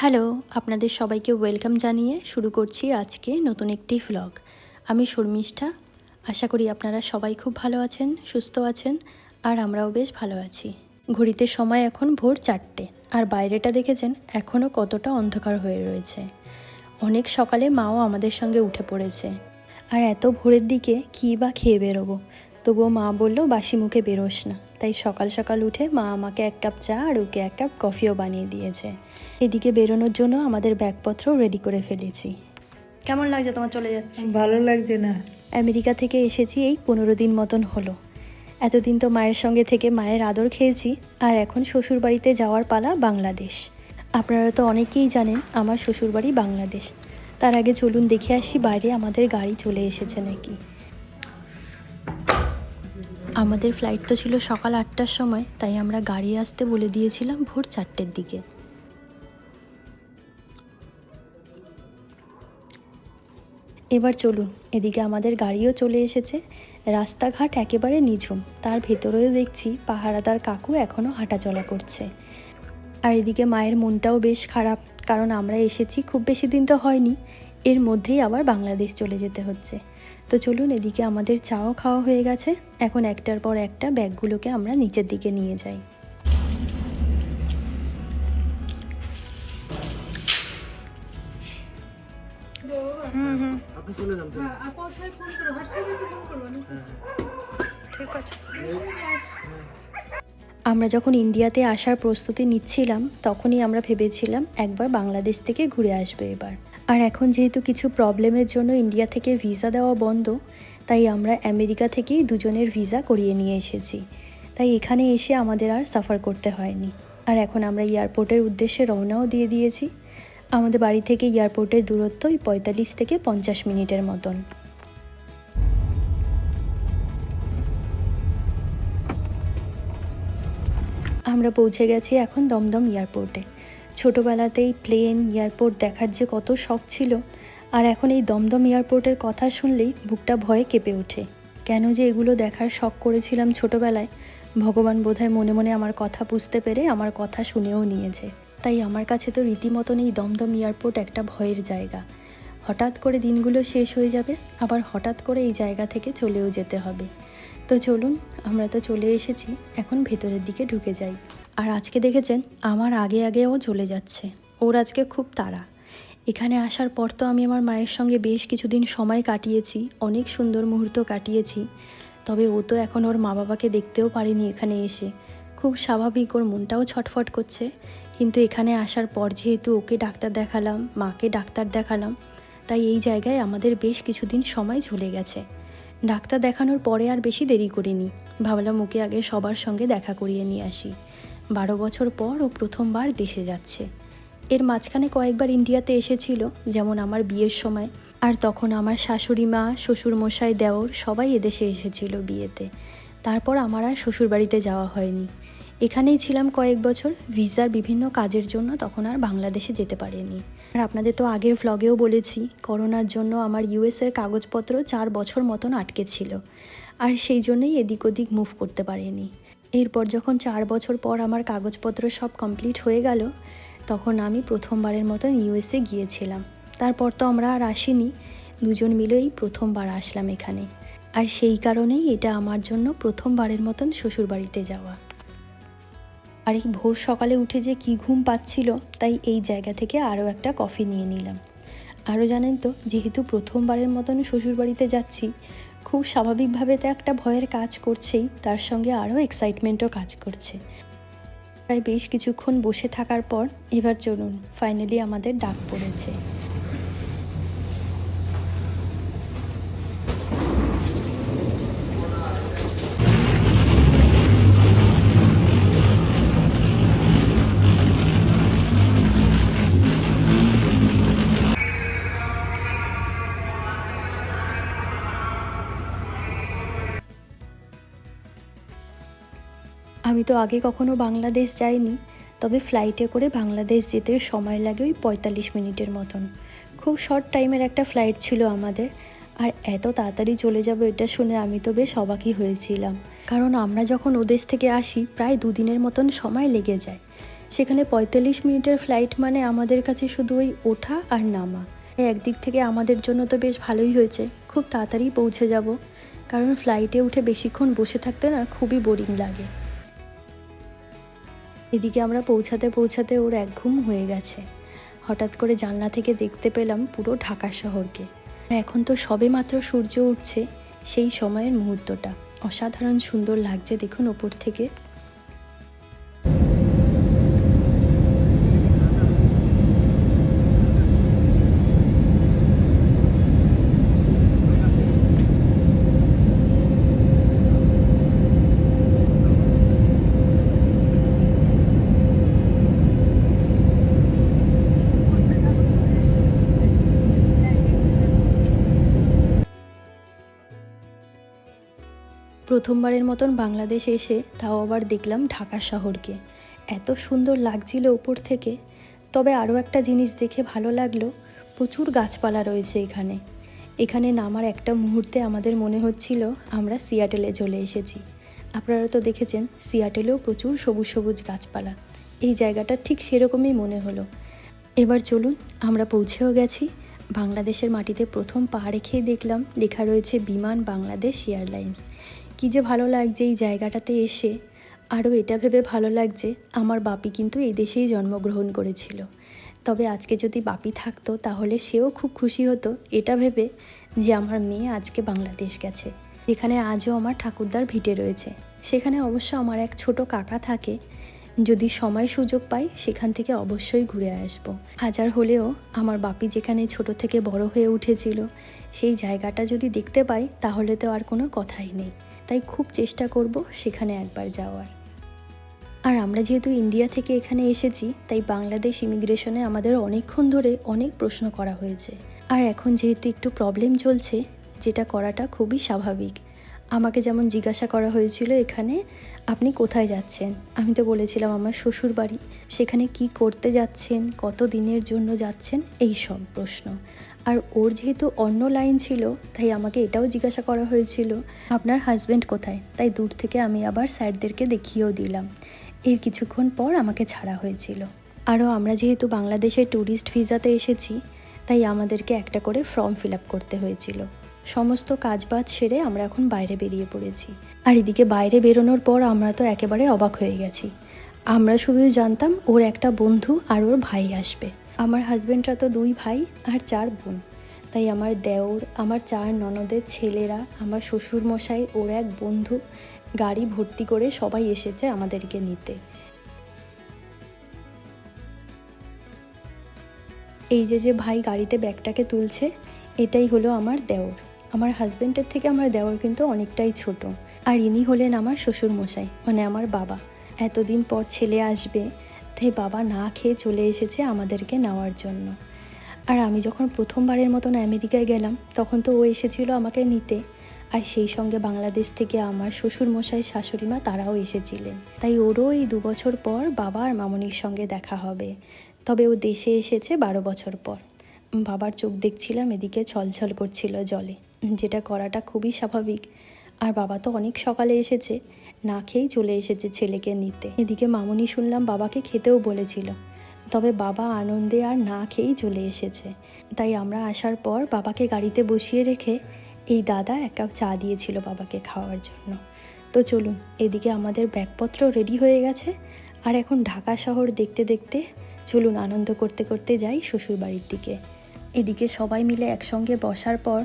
Hello, আপনাদের সবাইকে welcome জানিয়ে শুরু করছি আজকে নতুন একটি ভ্লগ আমি শর্মিষ্ঠা। আশা করি আপনারা সবাই খুব ভালো আছেন, সুস্থ আছেন, আর আমরাও বেশ ভালো আছি। ঘড়িতে সময় এখন ভোর চারটে, আর বাইরেটা দেখেছেন এখনও কতটা অন্ধকার হয়ে রয়েছে। অনেক সকালে মাও আমাদের সঙ্গে উঠে পড়েছে। আর এত ভোরের দিকে কী বা খেয়ে বেরোবো? তবুও মা বলল, বাসি মুখে বেরোস না। তাই সকাল সকাল উঠে মা আমাকে এক কাপ চা আর ওকে এক কাপ কফিও বানিয়ে দিয়েছে। এদিকে বেরোনোর জন্য আমাদের ব্যাগপত্র রেডি করে ফেলেছি। কেমন লাগছে তোমার চলে যাচ্ছে? ভালো লাগছে না। আমেরিকা থেকে এসেছি এই পনেরো দিন মতন হলো। এতদিন তো মায়ের সঙ্গে থেকে মায়ের আদর খেয়েছি আর এখন শ্বশুরবাড়িতে যাওয়ার পালা বাংলাদেশ। আপনারা তো অনেকেই জানেন আমার শ্বশুরবাড়ি বাংলাদেশ। তার আগে চলুন দেখে আসি বাইরে আমাদের গাড়ি চলে এসেছে নাকি। আমাদের ফ্লাইট তো ছিল সকাল আটটার সময়, তাই আমরা গাড়ি আসতে বলে দিয়েছিলাম ভোর চারটের দিকে। এবার চলুন, এদিকে আমাদের গাড়িও চলে এসেছে। রাস্তাঘাট একেবারে নিঝুম, তার ভেতরেও দেখছি পাহারাদার কাকু এখনও হাঁটাচলা করছে। আর এদিকে মায়ের মনটাও বেশ খারাপ, কারণ আমরা এসেছি খুব বেশি দিন তো হয়নি। এর মধ্যেই আবার বাংলাদেশ চলে যেতে হচ্ছে। তো চলুন এদিকে আমাদের চাও খাওয়া হয়ে গেছে। এখন একটার পর একটা ব্যাগগুলোকে আমরা নিচের দিকে নিয়ে যাই। আপনি চলে যান আমরা যখন ইন্ডিয়াতে আসার প্রস্তুতি নিচ্ছিলাম তখনই আমরা ভেবেছিলাম একবার বাংলাদেশ থেকে ঘুরে আসবে এবার। আর এখন যেহেতু কিছু প্রবলেমের জন্য ইন্ডিয়া থেকে ভিসা দেওয়া বন্ধ, তাই আমরা আমেরিকা থেকেই দুজনের ভিসা করিয়ে নিয়ে এসেছি। তাই এখানে এসে আমাদের আর সাফার করতে হয়নি। আর এখন আমরা এয়ারপোর্টের উদ্দেশ্যে রওনাও দিয়ে দিয়েছি। আমাদের বাড়ি থেকে এয়ারপোর্টের দূরত্ব ওই পঁয়তাল্লিশ থেকে পঞ্চাশ মিনিটের মতন। আমরা পৌঁছে গেছি এখন দমদম এয়ারপোর্টে। ছোটোবেলাতেই প্লেন, এয়ারপোর্ট দেখার যে কত শখ ছিল, আর এখন এই দমদম এয়ারপোর্টের কথা শুনলেই বুকটা ভয়ে কেঁপে ওঠে। কেন যে এগুলো দেখার শখ করেছিলাম ছোটোবেলায়, ভগবান বোধহয় মনে মনে আমার কথা বুঝতে পেরে আমার কথা শুনেও নিয়েছে। তাই আমার কাছে তো রীতিমতন এই দমদম এয়ারপোর্ট একটা ভয়ের জায়গা। হঠাৎ করে দিনগুলো শেষ হয়ে যাবে, আবার হঠাৎ করে এই জায়গা থেকে চলেও যেতে হবে। তো চলুন, আমরা তো চলে এসেছি, এখন ভেতরের দিকে ঢুকে যাই। আর আজকে দেখেছেন, আমার আগে আগে ও চলে যাচ্ছে। ওর আজকে খুব তাড়া। এখানে আসার পর তো আমি আমার মায়ের সঙ্গে বেশ কিছুদিন সময় কাটিয়েছি, অনেক সুন্দর মুহূর্ত কাটিয়েছি। তবে ও তো এখন ওর মা বাবাকে দেখতেও পারেনি এখানে এসে। খুব স্বাভাবিক ওর মনটাও ছটফট করছে। কিন্তু এখানে আসার পর যেহেতু ওকে ডাক্তার দেখালাম, মাকে ডাক্তার দেখালাম, তাই এই জায়গায় আমাদের বেশ কিছুদিন সময় চলে গেছে। ডাক্তার দেখানোর পরে আর বেশি দেরি করিনি। ভাবলাম ওকে আগে সবার সঙ্গে দেখা করিয়ে নিয়ে আসি। বারো বছর পর ও প্রথমবার দেশে যাচ্ছে। এর মাঝখানে কয়েকবার ইন্ডিয়াতে এসেছিল, যেমন আমার বিয়ের সময়। আর তখন আমার শাশুড়ি মা, শ্বশুরমশাই, দেওর সবাই এদেশে এসেছিল বিয়েতে। তারপর আমার আর শ্বশুরবাড়িতে যাওয়া হয়নি। এখানেই ছিলাম কয়েক বছর, ভিসার বিভিন্ন কাজের জন্য তখন আর বাংলাদেশে যেতে পারিনি। আর আপনাদের তো আগের ভ্লগেও বলেছি, করোনার জন্য আমার ইউএসের কাগজপত্র চার বছর মতন আটকে ছিল। আর সেই জন্যই এদিক ওদিক মুভ করতে পারিনি। এরপর যখন চার বছর পর আমার কাগজপত্র সব কমপ্লিট হয়ে গেল, তখন আমি প্রথমবারের মতন ইউএসএ গিয়েছিলাম। তারপর তো আমরা আর আসিনি, দুজন মিলেই প্রথমবার আসলাম এখানে। আর সেই কারণেই এটা আমার জন্য প্রথমবারের মতন শ্বশুরবাড়িতে যাওয়া। আর এই ভোর সকালে উঠে যে কি ঘুম পাচ্ছিল, তাই এই জায়গা থেকে আরও একটা কফি নিয়ে নিলাম। আরও জানেন তো, যেহেতু প্রথমবারের মতন শ্বশুরবাড়িতে যাচ্ছি খুব স্বাভাবিকভাবে তো একটা ভয়ের কাজ করছেই, তার সঙ্গে আরও এক্সাইটমেন্টও কাজ করছে। প্রায় বেশ কিছুক্ষণ বসে থাকার পর এবার চলুন ফাইনালি আমাদের ডাক পড়েছে। আমি তো আগে কখনো বাংলাদেশ যাইনি, তবে ফ্লাইটে করে বাংলাদেশ যেতে সময় লাগে ওই পঁয়তাল্লিশ মিনিটের মতন। খুব শর্ট টাইমের একটা ফ্লাইট ছিল আমাদের, আর এত তাড়াতাড়ি চলে যাব এটা শুনে আমি তো বেশ অবাকই হয়েছিলাম। কারণ আমরা যখন ওদেশ থেকে আসি, প্রায় দুদিনের মতন সময় লেগে যায়। সেখানে পঁয়তাল্লিশ মিনিটের ফ্লাইট মানে আমাদের কাছে শুধু ওই ওঠা আর নামা। একদিক থেকে আমাদের জন্য তো বেশ ভালোই হয়েছে, খুব তাড়াতাড়ি পৌঁছে যাব। কারণ ফ্লাইটে উঠে বেশিক্ষণ বসে থাকতে না খুবই বোরিং লাগে। এদিকে আমরা পৌঁছাতে পৌঁছাতে ওর এক ঘুম হয়ে গেছে। হঠাৎ করে জানলা থেকে দেখতে পেলাম পুরো ঢাকা শহরকে। এখন তো সবে মাত্র সূর্য উঠছে সেই সময়ের মুহূর্তটা। অসাধারণ সুন্দর লাগছে দেখুন ওপর থেকে। প্রথমবারের মতন বাংলাদেশ এসে তাও আবার দেখলাম ঢাকা শহরকে। এত সুন্দর লাগছিল ওপর থেকে। তবে আরও একটা জিনিস দেখে ভালো লাগল, প্রচুর গাছপালা রয়েছে এখানে। এখানে নামার একটা মুহূর্তে আমাদের মনে হচ্ছিল আমরা সিয়াটেলে চলে এসেছি। আপনারা তো দেখেছেন, সিয়াটেলেও প্রচুর সবুজ সবুজ গাছপালা। এই জায়গাটা ঠিক সেরকমই মনে হলো। এবার চলুন, আমরা পৌঁছেও গেছি। বাংলাদেশের মাটিতে প্রথম পা রেখেই দেখলাম, লেখা রয়েছে বিমান বাংলাদেশ এয়ারলাইন্স। কী যে ভালো লাগছে এই জায়গাটাতে এসে। আরও এটা ভেবে ভালো লাগছে, আমার বাপি কিন্তু এই দেশেই জন্মগ্রহণ করেছিল। তবে আজকে যদি বাপি থাকতো, তাহলে সেও খুব খুশি হতো, এটা ভেবে যে আমার মেয়ে আজকে বাংলাদেশ গেছে। যেখানে আজও আমার ঠাকুরদার ভিটে রয়েছে। সেখানে অবশ্য আমার এক ছোট কাকা থাকে। যদি সময় সুযোগ পাই, সেখান থেকে অবশ্যই ঘুরে আসব। হাজার হলেও আমার বাপি যেখানে ছোট থেকে বড় হয়ে উঠেছিল, সেই জায়গাটা যদি দেখতে পাই, তাহলে তো আর কোনো কথাই নেই। তাই খুব চেষ্টা করব সেখানে একবার যাওয়ার। আর আমরা যেহেতু ইন্ডিয়া থেকে এখানে এসেছি, তাই বাংলাদেশ ইমিগ্রেশনে আমাদের অনেকক্ষণ ধরে অনেক প্রশ্ন করা হয়েছে। আর এখন যেহেতু একটু প্রবলেম চলছে, যেটা করাটা খুবই স্বাভাবিক। আমাকে যেমন জিজ্ঞাসা করা হয়েছিল এখানে, আপনি কোথায় যাচ্ছেন? আমি তো বলেছিলাম আমার শ্বশুর বাড়ি। সেখানে কি করতে যাচ্ছেন? কত দিনের জন্য যাচ্ছেন? এই সব প্রশ্ন। আর ওর যেহেতু অন্য লাইন ছিল, তাই আমাকে এটাও জিজ্ঞাসা করা হয়েছিল, আপনার হাজব্যান্ড কোথায়? তাই দূর থেকে আমি আবার স্যারদেরকে দেখিয়েও দিলাম। এর কিছুক্ষণ পর আমাকে ছাড়া হয়েছিল। আরও আমরা যেহেতু বাংলাদেশের ট্যুরিস্ট ভিসাতে এসেছি, তাই আমাদেরকে একটা করে ফর্ম ফিল আপ করতে হয়েছিল। সমস্ত কাজবাজ সেরে আমরা এখন বাইরে বেরিয়ে পড়েছি। আর এদিকে বাইরে বেরোনোর পর আমরা তো একেবারে অবাক হয়ে গেছি। আমরা শুধু জানতাম ওর একটা বন্ধু আর ওর ভাই আসবে। আমার হাজব্যান্ডরা তো দুই ভাই আর চার বোন। তাই আমার দেওর, আমার চার ননদের ছেলেরা, আমার শ্বশুর মশাই ওর এক বন্ধু গাড়ি ভর্তি করে সবাই এসেছে আমাদেরকে নিতে। এই যে যে ভাই গাড়িতে ব্যাগটাকে তুলছে, এটাই হলো আমার দেওর। আমার হাজব্যান্ডের থেকে আমার দেওর কিন্তু অনেকটাই ছোট। আর ইনি হলেন আমার শ্বশুর মশাই মানে আমার বাবা। এতদিন পর ছেলে আসবে তাই বাবা না খেয়ে চলে এসেছে আমাদেরকে নেওয়ার জন্য। আর আমি যখন প্রথমবারের মতন আমেরিকায় গেলাম, তখন তো ও এসেছিল আমাকে নিতে। আর সেই সঙ্গে বাংলাদেশ থেকে আমার শ্বশুর মশাই শাশুড়ি মা তারাও এসেছিলেন। তাই ওরও এই দু বছর পর বাবা আর মামনির সঙ্গে দেখা হবে। তবে ও দেশে এসেছে বারো বছর পর। বাবার চোখ দেখছিলাম, এদিকে ছলছল করছিল জলে। যেটা করাটা খুবই স্বাভাবিক। আর বাবা তো অনেক সকালে এসেছে। না খেয়েই চলে এসেছে ছেলেকে নিতে। এদিকে মামনি শুনলাম বাবাকে খেতেও বলেছিল। তবে বাবা আনন্দে আর না খেয়েই চলে এসেছে। তাই আমরা আসার পর বাবাকে গাড়িতে বসিয়ে রেখে এই দাদা এক কাপ চা দিয়েছিল বাবাকে খাওয়ার জন্য। তো চলুন, এদিকে আমাদের ব্যাগপত্র রেডি হয়ে গেছে। আর এখন ঢাকা শহর দেখতে দেখতে চলুন আনন্দ করতে করতে যাই শ্বশুর বাড়ির দিকে। এদিকে সবাই মিলে একসঙ্গে বসার পর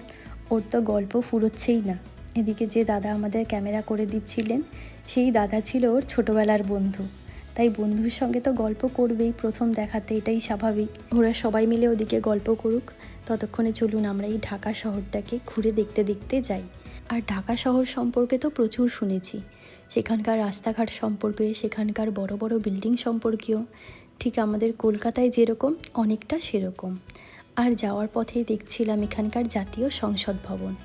ওর তো গল্প ফুরোচ্ছেই না। এদিকে যে দাদা আমাদের ক্যামেরা করে দিচ্ছিলেন সেই দাদা ছিল ওর ছোটোবেলার বন্ধু। তাই বন্ধুর সঙ্গে তো গল্প করবেই, প্রথম দেখাতে এটাই স্বাভাবিক। ওরা সবাই মিলে ওদিকে গল্প করুক। ততক্ষণে চলুন আমরা এই ঢাকা শহরটাকে ঘুরে দেখতে দেখতে যাই। আর ঢাকা শহর সম্পর্কে তো প্রচুর শুনেছি। সেখানকার রাস্তাঘাট সম্পর্কে, সেখানকার বড় বড় বিল্ডিং সম্পর্কেও। ঠিক আমাদের কলকাতায় যেরকম, অনেকটা সেরকম। আর যাওয়ার পথে দেখছিলাম এখানকার জাতীয় সংসদ ভবন।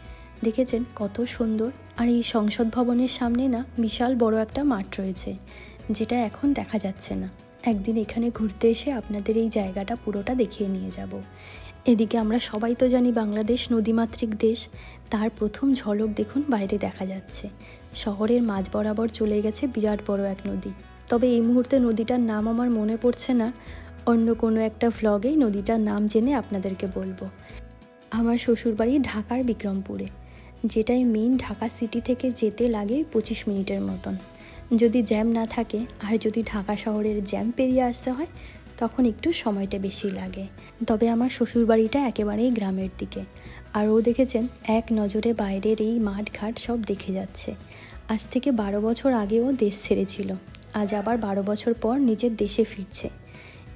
দেখেছেন কত সুন্দর। আর এই সংসদ ভবনের সামনে না বিশাল বড় একটা মাঠ রয়েছে, যেটা এখন দেখা যাচ্ছে না। একদিন এখানে ঘুরতে এসে আপনাদের এই জায়গাটা পুরোটা দেখিয়ে নিয়ে যাব। এদিকে আমরা সবাই তো জানি বাংলাদেশ নদীমাতৃক দেশ, তার প্রথম ঝলক দেখুন বাইরে দেখা যাচ্ছে। শহরের মাঝ বরাবর চলে গেছে বিরাট বড় এক নদী। তবে এই মুহূর্তে নদীটার নাম আমার মনে পড়ছে না, অন্য কোনো একটা ভ্লগেই নদীটার নাম জেনে আপনাদেরকে বলব। আমার শ্বশুরবাড়ি ঢাকার বিক্রমপুরে। যেটাই মেইন ঢাকা সিটি থেকে যেতে লাগে পঁচিশ মিনিটের মতন। যদি জ্যাম না থাকে, আর যদি ঢাকা শহরের জ্যাম পেরিয়ে আসতে হয়, তখন একটু সময়টা বেশি লাগে। তবে আমার শ্বশুরবাড়িটা একেবারেই গ্রামের দিকে। আর ও দেখেছেন, এক নজরে বাইরের এই মাঠ ঘাট সব দেখে যাচ্ছে। আজ থেকে বারো বছর আগেও দেশ ছেড়েছিল। আজ আবার বারো বছর পর নিজের দেশে ফিরছে।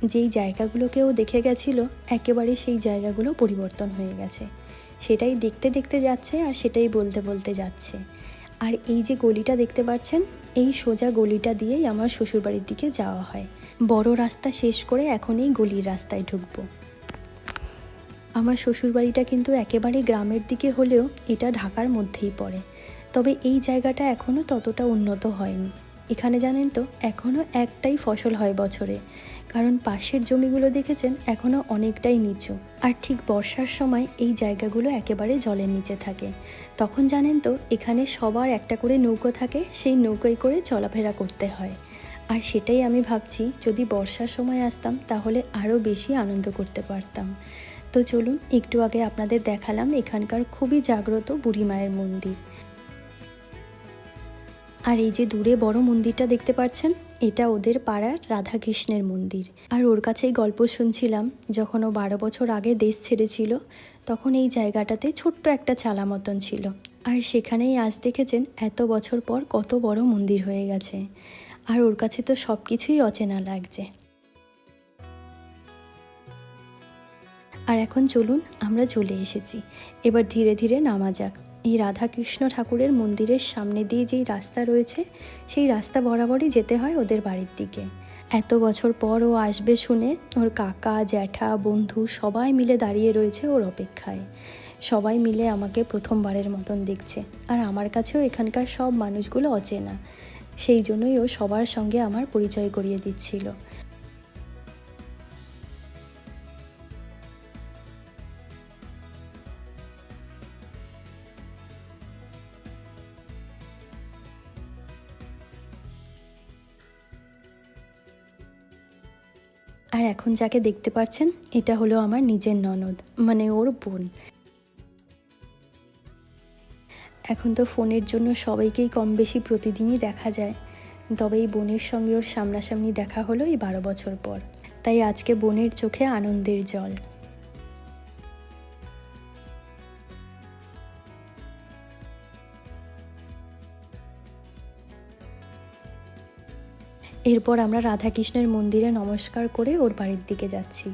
যেই জায়গাগুলোকেও দেখে গেছিল, একেবারে সেই জায়গাগুলো পরিবর্তন হয়ে গেছে। সেটাই দেখতে দেখতে যাচ্ছে আর সেটাই বলতে বলতে যাচ্ছে। আর এই যে গলিটা দেখতে পাচ্ছেন, এই সোজা গলিটা দিয়েই আমার শ্বশুরবাড়ির দিকে যাওয়া হয়। বড় রাস্তা শেষ করে এখন এই গলির রাস্তায় ঢুকবো। আমার শ্বশুরবাড়িটা কিন্তু একেবারে গ্রামের দিকে হলেও এটা ঢাকার মধ্যেই পড়ে। তবে এই জায়গাটা এখনও ততটা উন্নত হয়নি। এখানে জানেন তো, এখনও একটাই ফসল হয় বছরে। কারণ পাশের জমিগুলো দেখেছেন, এখনও অনেকটাই নিচু। আর ঠিক বর্ষার সময় এই জায়গাগুলো একেবারে জলের নিচে থাকে। তখন জানেন তো, এখানে সবার একটা করে নৌকো থাকে, সেই নৌকোয় করে চলাফেরা করতে হয়। আর সেটাই আমি ভাবছি, যদি বর্ষার সময় আসতাম, তাহলে আরও বেশি আনন্দ করতে পারতাম। তো চলুন, একটু আগে আপনাদের দেখালাম এখানকার খুবই জাগ্রত বুড়ি মায়ের মন্দির। আর এই যে দূরে বড় মন্দিরটা দেখতে পাচ্ছেন, এটা ওদের পাড়ার রাধাকৃষ্ণের মন্দির। আর ওর কাছেই গল্প শুনছিলাম, যখন ও বারো বছর আগে দেশ ছেড়েছিল, তখন এই জায়গাটাতে ছোট্ট একটা চালা মতন ছিল। আর সেখানেই আজ দেখেছেন, এত বছর পর কত বড় মন্দির হয়ে গেছে। আর ওর কাছে তো সব কিছুই অচেনা লাগছে। আর এখন চলুন, আমরা চলে এসেছি। এবার ধীরে ধীরে নামা যাক। এই রাধাকৃষ্ণ ঠাকুরের মন্দিরের সামনে দিয়ে যেই রাস্তা রয়েছে, সেই রাস্তা বরাবরই যেতে হয় ওদের বাড়ির দিকে। এত বছর পর ও আসবে শুনে ওর কাকা, জ্যাঠা, বন্ধু সবাই মিলে দাঁড়িয়ে রয়েছে ওর অপেক্ষায়। সবাই মিলে আমাকে প্রথমবারের মতন দেখছে আর আমার কাছেও এখানকার সব মানুষগুলো অচেনা। সেই জন্যই ও সবার সঙ্গে আমার পরিচয় করিয়ে দিচ্ছিল। আর এখন যাকে দেখতে পাচ্ছেন এটা হলো আমার নিজের ননদ মানে ওর বোন। এখন তো ফোনের জন্য সবাইকেই কম বেশি প্রতিদিনই দেখা যায়, তবে এই বোনের সঙ্গে ওর সামনাসামনি দেখা হলো এই বারো বছর পর। তাই আজকে বোনের চোখে আনন্দের জল। এরপর আমরা রাধাকৃষ্ণের মন্দিরে নমস্কার করে ওর বাড়ির দিকে যাচ্ছি।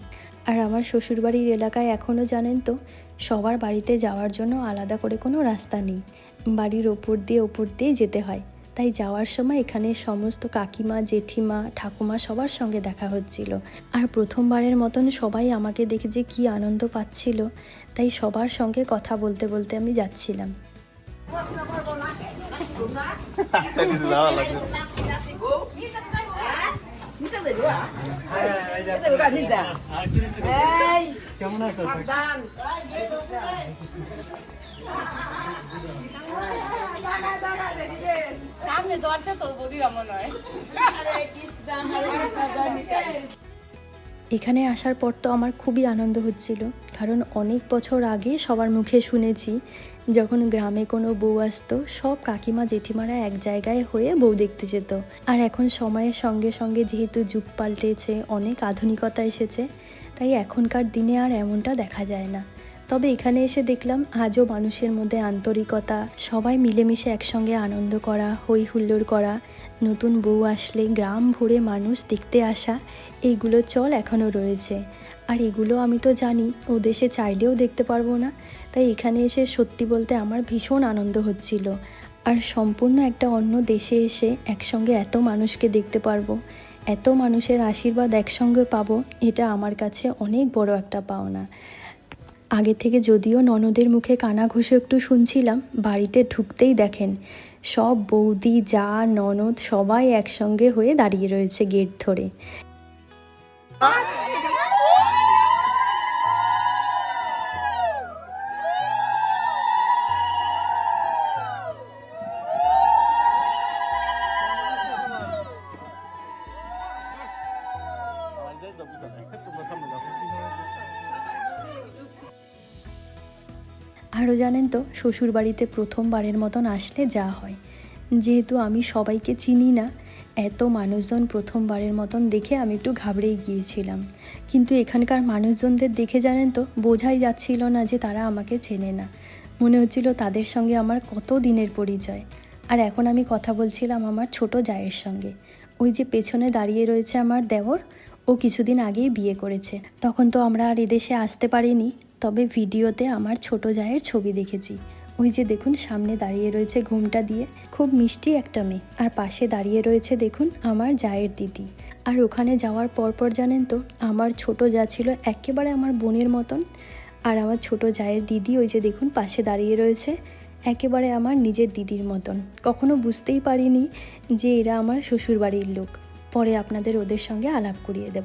আর আমার শ্বশুরবাড়ির এলাকায় এখনও জানেন তো সবার বাড়িতে যাওয়ার জন্য আলাদা করে কোনো রাস্তা নেই। বাড়ির ওপর দিয়ে ওপর দিয়ে যেতে হয়। তাই যাওয়ার সময় এখানে সমস্ত কাকিমা জেঠিমা ঠাকুমা সবার সঙ্গে দেখা হচ্ছিল। আর প্রথমবারের মতন সবাই আমাকে দেখে যে কী আনন্দ পাচ্ছিল তাই সবার সঙ্গে কথা বলতে বলতে আমি যাচ্ছিলাম। কেমন আছো সামনে দরজা তো বদিরা মনে হয় এখানে আসার পর তো আমার খুবই আনন্দ হচ্ছিল। কারণ অনেক বছর আগে সবার মুখে শুনেছি, যখন গ্রামে কোনো বউ আসতো, সব কাকিমা, জেঠিমারা এক জায়গায় হয়ে বউ দেখতে যেত। আর এখন সময়ের সঙ্গে সঙ্গে যেহেতু যুগ পাল্টেছে, অনেক আধুনিকতা এসেছে, তাই এখনকার দিনে আর এমনটা দেখা যায় না। তবে এখানে এসে দেখলাম আজও মানুষের মধ্যে আন্তরিকতা, সবাই মিলেমিশে একসঙ্গে আনন্দ করা হই হুল্লোড় করা, নতুন বউ আসলে গ্রাম ভরে মানুষ দেখতে আসা, এইগুলো চল এখনও রয়েছে। আর এগুলো আমি তো জানি, ও দেশে চাইলেও দেখতে পারব না, তাই এখানে এসে সত্যি বলতে আমার ভীষণ আনন্দ হচ্ছিল। আর সম্পূর্ণ একটা অন্য দেশে এসে একসঙ্গে এত মানুষকে দেখতে পারব, এত মানুষের আশীর্বাদ একসঙ্গে পাবো, এটা আমার কাছে অনেক বড় একটা পাওনা। আগে থেকে যদিও ননদের মুখে কানা ঘুষে একটু শুনছিলাম, বাড়িতে ঢুকতেই দেখেন। সব বৌদি, যা, ননদ সবাই একসঙ্গে হয়ে দাঁড়িয়ে রয়েছে গেট ধরে। জানেন তো, শ্বশুরবাড়িতে প্রথমবারের মতন আসলে যা হয়। যেহেতু আমি সবাইকে চিনি না, এত মানুষজন প্রথমবারের মতন দেখে আমি একটু ঘাবড়েই গিয়েছিলাম। কিন্তু এখানকার মানুষজনদের দেখে জানেন তো, বোঝাই যাচ্ছিল না যে তারা আমাকে চেনে না। মনে হচ্ছিল তাদের সঙ্গে আমার কত দিনের পরিচয়। আর এখন আমি কথা বলছিলাম আমার ছোট জায়ের সঙ্গে। ওই যে পেছনে দাঁড়িয়ে রয়েছে আমার দেওর, ও কিছুদিন আগেই বিয়ে করেছে। তখন তো আমরা আর এদেশে আসতে পারিনি। তবে ভিডিওতে আমার ছোট জায়ের ছবি দেখেছি। ওই যে দেখুন, সামনে দাঁড়িয়ে রয়েছে ঘুমটা দিয়ে। খুব মিষ্টি একটা মেয়ে। আর পাশে দাঁড়িয়ে রয়েছে দেখুন, আমার জায়ের দিদি। আর ওখানে যাওয়ার পরপর জানেন তো, আমার ছোট যা ছিল একেবারে আমার বোনের মতন। আর আমার ছোট জায়ের দিদি ওই যে দেখুন, পাশে দাঁড়িয়ে রয়েছে, একেবারে আমার নিজের দিদির মতন। কখনো বুঝতেই পারিনি যে এরা আমার শ্বশুরবাড়ির লোক। পরে আপনাদের ওদের সঙ্গে আলাপ করিয়ে দেব।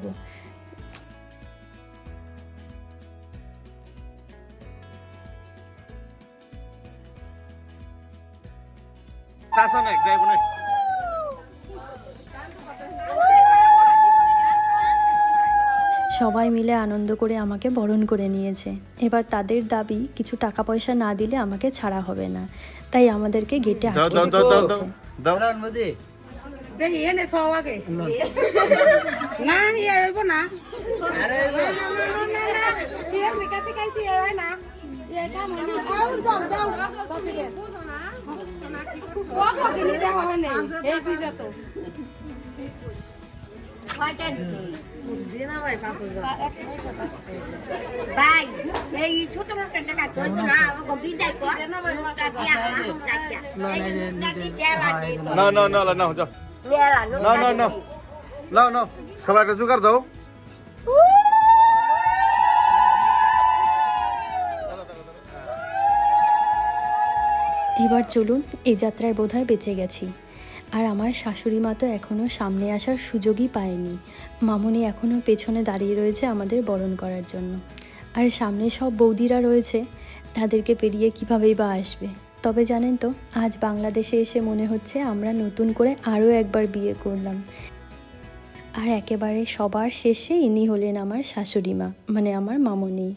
তাসামেক যাইব না সবাই মিলে আনন্দ করে আমাকে বরণ করে নিয়েছে এবার তাদের দাবি কিছু টাকা পয়সা না দিলে আমাকে ছাড়া হবে না তাই আমাদেরকে গেটে না ভাই এই ছোট মোটা টাকা তো না ও বিদায় কর না না না না যাও না সবাই একটা জোগাড় দাও। এবার চলুন এই যাত্রায় বোধহয় বেঁচে গেছি। আর আমার শাশুড়ি মা তো এখনও সামনে আসার সুযোগই পায়নি। মামনি এখনও পেছনে দাঁড়িয়ে রয়েছে আমাদের বরণ করার জন্য। আর সামনে সব বৌদিরা রয়েছে, তাদেরকে পেরিয়ে কীভাবেই বা আসবে? তবে জানেন তো, আজ বাংলাদেশে এসে মনে হচ্ছে আমরা নতুন করে আরও একবার বিয়ে করলাম। আর একেবারে সবার শেষে ইনি হলেন আমার শাশুড়ি মা মানে আমার মামনি।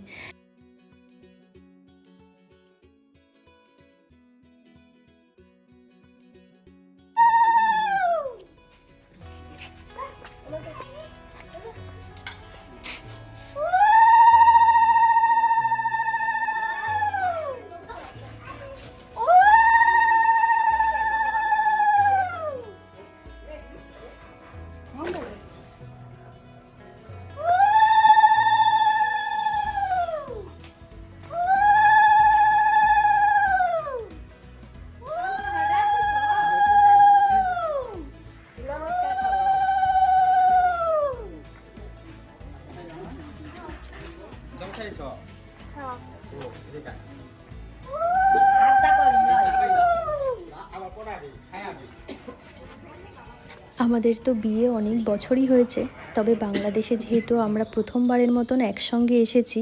আমাদের তো বিয়ে অনেক বছরই হয়েছে, তবে বাংলাদেশে যেহেতু আমরা প্রথমবারের মতন একসঙ্গে এসেছি,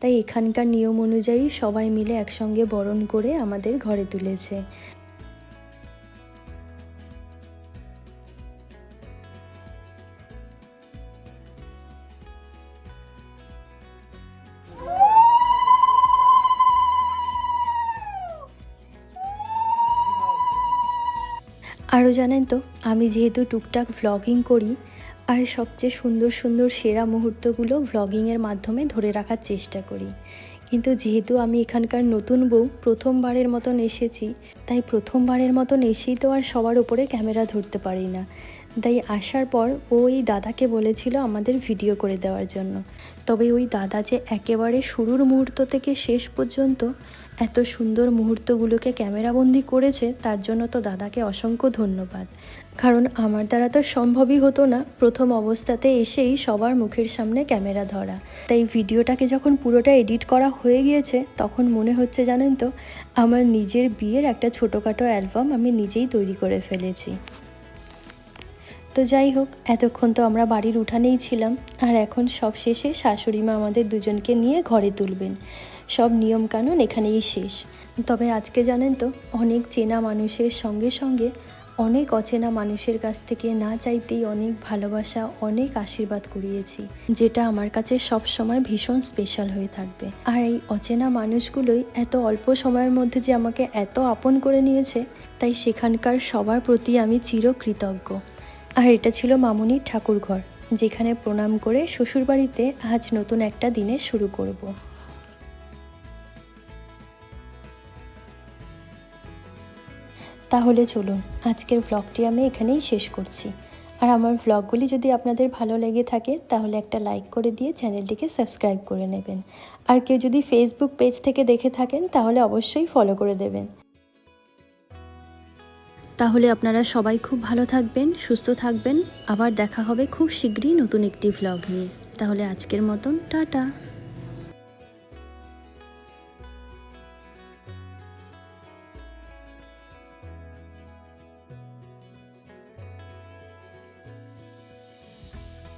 তাই এখানকার নিয়ম অনুযায়ী সবাই মিলে একসঙ্গে বরণ করে আমাদের ঘরে তুলেছে। আরও জানেন তো, আমি যেহেতু টুকটাক ভ্লগিং করি, আর সবচেয়ে সুন্দর সুন্দর সেরা মুহূর্তগুলো ভ্লগিংয়ের মাধ্যমে ধরে রাখার চেষ্টা করি। কিন্তু যেহেতু আমি এখানকার নতুন বউ, প্রথমবারের মতন এসেছি, তাই প্রথমবারের মতন এসেই তো আর সবার ওপরে ক্যামেরা ধরতে পারি না। তাই আসার পর ও এই দাদাকে বলেছিল আমাদের ভিডিও করে দেওয়ার জন্য। তবে ওই দাদা যে একেবারে শুরুর মুহূর্ত থেকে শেষ পর্যন্ত এত সুন্দর মুহূর্তগুলোকে ক্যামেরাবন্দি করেছে, তার জন্য তো দাদাকে অসংখ্য ধন্যবাদ। কারণ আমার দ্বারা তো সম্ভবই হতো না প্রথম অবস্থাতে এসেই সবার মুখের সামনে ক্যামেরা ধরা। তাই ভিডিওটাকে যখন পুরোটা এডিট করা হয়ে গিয়েছে, তখন মনে হচ্ছে জানেন তো, আমার নিজের বিয়ের একটা ছোটোখাটো অ্যালবাম আমি নিজেই তৈরি করে ফেলেছি। তো যাই হোক, এতক্ষণ তো আমরা বাড়ির উঠানেই ছিলাম, আর এখন সব শেষে শাশুড়ি মা আমাদের দুজনকে নিয়ে ঘরে তুলবেন। সব নিয়মকানুন এখানেই শেষ। তবে আজকে জানেন তো, অনেক চেনা মানুষের সঙ্গে সঙ্গে, অনেক অচেনা মানুষের কাছ থেকে না চাইতেই অনেক ভালোবাসা, অনেক আশীর্বাদ করিয়েছি যেটা আমার কাছে সব সময় ভীষণ স্পেশাল হয়ে থাকবে। আর এই অচেনা মানুষগুলোই এত অল্প সময়ের মধ্যে যে আমাকে এত আপন করে নিয়েছে, তাই সেখানকার সবার প্রতি আমি চিরকৃতজ্ঞ। আর এটা ছিল মামুনির ঠাকুরঘর, যেখানে প্রণাম করে শ্বশুরবাড়িতে আজ নতুন একটা দিনে শুরু করব। তাহলে চলুন, আজকের ভ্লগটি আমি এখানেই শেষ করছি। আর আমার ভ্লগগুলি যদি আপনাদের ভালো লেগে থাকে, তাহলে একটা লাইক করে দিয়ে চ্যানেলটিকে সাবস্ক্রাইব করে নেবেন। আর কেউ যদি ফেসবুক পেজ থেকে দেখে থাকেন, তাহলে অবশ্যই ফলো করে দেবেন। তাহলে আপনারা সবাই খুব ভালো থাকবেন, সুস্থ থাকবেন। আবার দেখা হবে খুব শীঘ্রই নতুন একটি ভ্লগ নিয়ে। তাহলে আজকের মতন, টাটা।